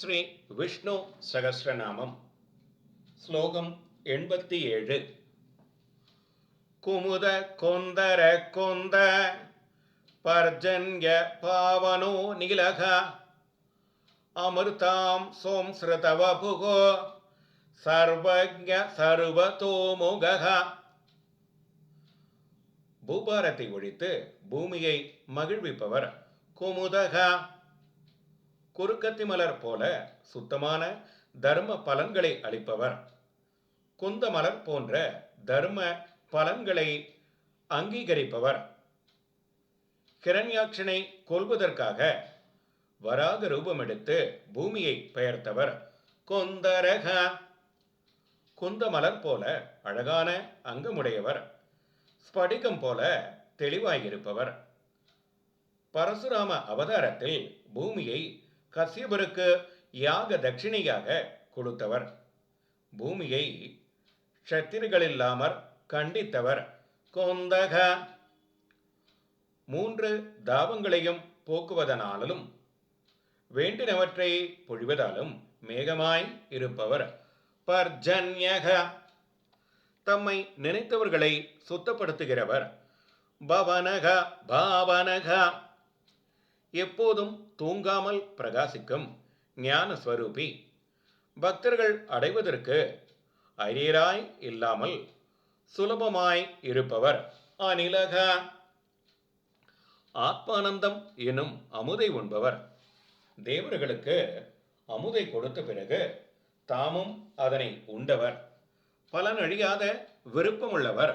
ஸ்ரீ விஷ்ணு சகசிரநாமம் ஸ்லோகம் எண்பத்தி ஏழு. குமுத கொந்தர கொந்த பர்ஜன்ய பாவனோ நிலக அமிர்தாம் சோம்ஸ்ருதவபுகோ சர்வஜ சர்வதோமுக பூபாரத்தை ஒழித்து பூமியை மகிழ்விப்பவர் குமுதக. குறுக்கத்தி மலர் போல சுத்தமான தர்ம பலன்களை அளிப்பவர். குந்த மலர் போன்ற தர்ம பலன்களை அங்கீகரிப்பவர். கிரண்யாட்சனை கொல்வதற்காக வராக ரூபமெடுத்து பூமியை பெயர்த்தவர். கொந்தரக. குந்தமலர் போல அழகான அங்கமுடையவர். ஸ்படிகம் போல தெளிவாயிருப்பவர். பரசுராம அவதாரத்தில் பூமியை கசியபருக்கு யாக தட்சிணையாக கொடுத்தவர். பூமியை க்ஷத்திரிகளில்லாமற் கண்டித்தவர். கொந்தக. மூன்று தாபங்களையும் போக்குவதனாலும் வேண்டினவற்றை பொழிவதாலும் மேகமாய் இருப்பவர். பர்ஜன்யக. தம்மை நினைத்தவர்களை சுத்தப்படுத்துகிறவர். பவனக. பாவனக. எப்போதும் தூங்காமல் பிரகாசிக்கும் ஞான ஸ்வரூபி பக்தர்கள் அடைவதற்கு அரியராய் இல்லாமல் சுலபமாய் இருப்பவர் அநிலக. ஆத்மானந்தம் எனும் அமுதை உண்பவர். தேவர்களுக்கு அமுதை கொடுத்த பிறகு தாமும் அதனை உண்டவர். பலனழியாத விருப்பமுள்ளவர்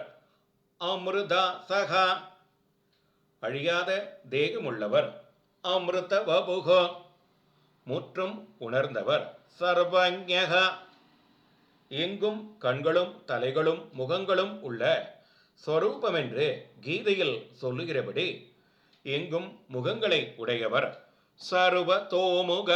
அமிர்தா சகா அழியாத தேகமுள்ளவர் அமிர்த வபுகோ முற்றும் உணர்ந்தவர் சர்வஞக எங்கும் கண்களும் தலைகளும் முகங்களும் உள்ள ஸ்வரூபமென்று கீதையில் சொல்லுகிறபடி எங்கும் முகங்களை உடையவர் சர்வ தோமுக